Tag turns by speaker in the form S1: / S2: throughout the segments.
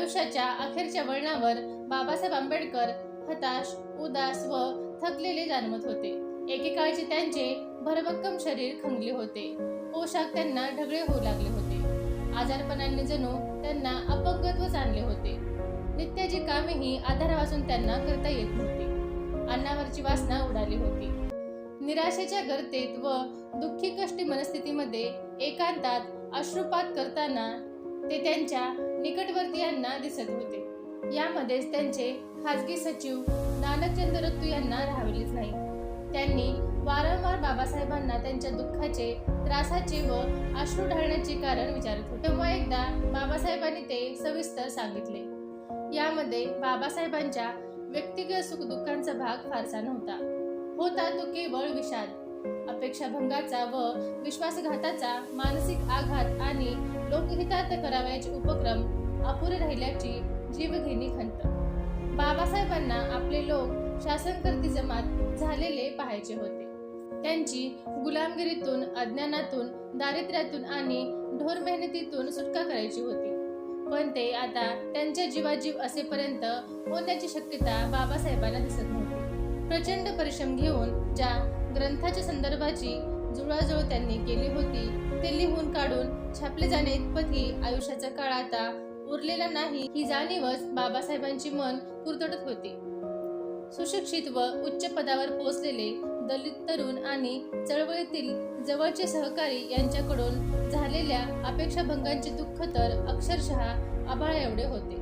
S1: आयुष्याच्या अखेरच्या वळणावर बाबासाहेब आंबेडकर हताश उदास व थकलेले जाणवत होते. एकेकाळचे त्यांचे भरभक्कम शरीर खंगले होते. पोशाख त्यांना ढगळे होऊ लागले होते. आजारपणाने जणू त्यांना अपंगत्व जाणले होते. नित्याची कामेही आधार वाचून त्यांना करता येत नव्हती. अन्नावरची वासना उडाली होती. निराशेच्या गर्तेत व दुःखी कष्टी मनस्थितीमध्ये एकांतात अश्रुपात करताना ते त्यांच्या निकटवर्तीयांना दिसत होते. यामध्येच त्यांचे खाजगी सचिव नानकचंद रत्तू यांना राहविलेच नाही. त्यांनी वारंवार बाबासाहेबांना त्यांच्या दुःखाचे त्रासाचे व अश्रू ढाळण्याचे कारण विचारत होते. तेव्हा एकदा बाबासाहेबांनी ते सविस्तर सांगितले. यामध्ये बाबासाहेबांच्या व्यक्तिगत सुखदुःखांचा भाग फारसा नव्हता. होता तो केवळ विषाद अपेक्षाभंगाचा व विश्वासघाताचा मानसिक आघात आणि लोकहितार्थ करावयाचे उपक्रम अपुरे राहिल्याची जीवघेणी खंत. बाबासाहेबांना आपले लोक शासनकर्ती जमात झालेले पाहायचे होते. त्यांची गुलामगिरीतून अज्ञानातून दारिद्र्यातून आणि ढोर मेहनतीतून सुटका करायची होती. पण ते आता त्यांच्या जीवाजीव असेपर्यंत होण्याची शक्यता बाबासाहेबांना दिसत नव्हती. प्रचंड परिश्रम घेऊन ज्या ग्रंथाच्या संदर्भाची जुळाजुळ त्यांनी केली होती. ते लिहून काढून छापले जाणे इतपतही आयुष्याचा काळ आता उरलेला नाही ही जाणीवच बाबासाहेबांची मन कुरतडत होती. सुशिक्षित व उच्च पदावर पोहोचलेले दलित तरुण आणि चळवळीतील जवळचे सहकारी यांच्याकडून झालेल्या अपेक्षाभंगांचे दुःख तर अक्षरशः आभाळ एवढे होते.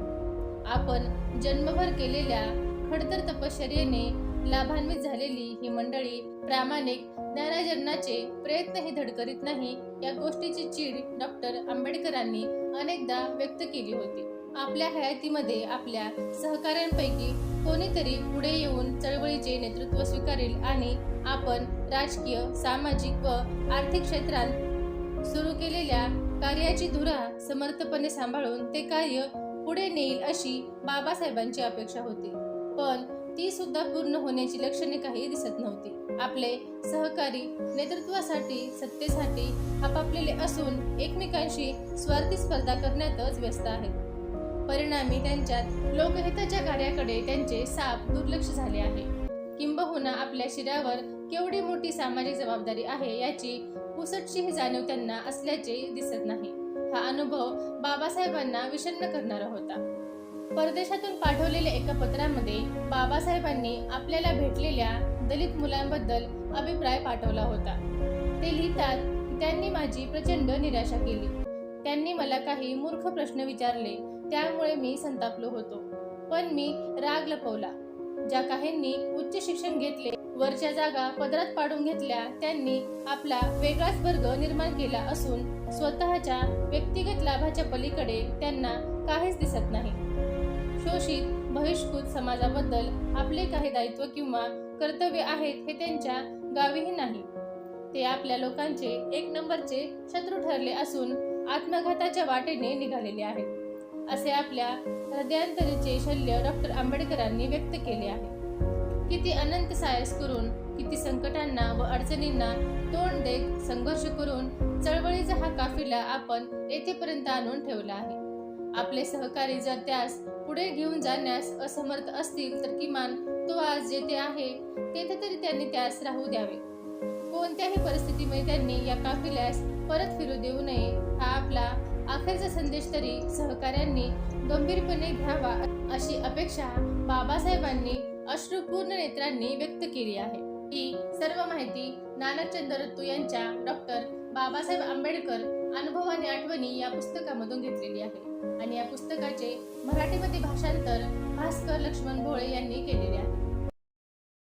S1: आपण जन्मभर केलेल्या खडतर तपश्चर्येने लाभान्वित झालेली ही मंडळी प्रामाणिक ज्ञानार्जनाचे प्रयत्नही धडकरीत नाही या गोष्टीची चीड डॉक्टर आंबेडकरांनी अनेकदा व्यक्त केली होती. आपल्या हयातीमध्ये आपल्या सहकाऱ्यांपैकी कोणीतरी पुढे येऊन चळवळीचे नेतृत्व स्वीकारेल आणि आपण राजकीय सामाजिक व आर्थिक क्षेत्रात सुरू केलेल्या कार्याची धुरा समर्थपणे सांभाळून ते कार्य पुढे नेईल अशी बाबासाहेबांची अपेक्षा होती. पण ती सुद्धा पूर्ण होण्याची लक्षणे काही दिसत नव्हती. आपले सहकारी नेतृत्वासाठी सत्तेसाठी आपापलेले असून एकमेकांशी स्वार्थी स्पर्धा करण्यातच व्यस्त आहेत. परिणामी त्यांच्यात लोकहिताच्या कार्याकडे त्यांचे साप दुर्लक्ष झाले आहे. किंबहुना आपल्या शिरावर केवढी मोठी सामाजिक जबाबदारी आहे याची पुसटशीही जाणीव त्यांना असल्याचे दिसत नाही. हा अनुभव बाबासाहेबांना विषण्ण करणारा होता. परदेशातून पाठवलेल्या एका पत्रामध्ये बाबासाहेबांनी आपल्याला भेटलेल्या दलित मुलांबद्दल अभिप्राय पाठवला होता. ते लिहितात त्यांनी माझी प्रचंड निराशा केली. त्यांनी मला काही मूर्ख प्रश्न विचारले त्यामुळे मी संतापलो होतो. पण मी राग लपवला. ज्या काहींनी उच्च शिक्षण घेतले वरच्या जागा पदरात पाडून घेतल्या त्यांनी आपला वेगळाच वर्ग निर्माण केला असून स्वतःच्या व्यक्तिगत लाभाच्या पलीकडे त्यांना काहीच दिसत नाही. शोषित बहिष्कृत समाजाबद्दल आपले काही दायित्व किंवा कर्तव्य आहेत हे त्यांच्या गावीही नाही. ते आपल्या लोकांचे एक नंबरचे शत्रू ठरले असून आत्मघाताच्या वाटेने निघालेले आहेत असे आपल्या हृदयांतरीचे शल्य डॉक्टर आंबेडकरांनी व्यक्त केले आहे. किती अनंत सायस करून किती संकटांना व अडचणींना तोंड देत संघर्ष करून चळवळीचा हा काफिला आपण येथेपर्यंत आणून ठेवला आहे. आपले सहकारी जर त्यास पुढे घेऊन जाण्यास असमर्थ असतील तर किमान तो आज जेथे आहे तेथे तरी त्यांनी त्यास राहू द्यावे. कोणत्याही परिस्थितीमध्ये त्यांनी या काफिल्यास परत फिरू देऊ नये हा आपला अखेरचा संदेश तरी सहकाऱ्यांनी गंभीरपणे घ्यावा अशी अपेक्षा बाबासाहेबांनी अश्रुपूर्ण नेत्रांनी व्यक्त केली आहे. ही सर्व माहिती नानकचंद रत्तू यांच्या डॉक्टर बाबासाहेब आंबेडकर अनुभव आणि आठवणी या पुस्तकामधून घेतलेली आहे आणि या पुस्तकाचे मराठीमध्ये भाषांतर भास्कर लक्ष्मण भोळे यांनी केलेले आहे.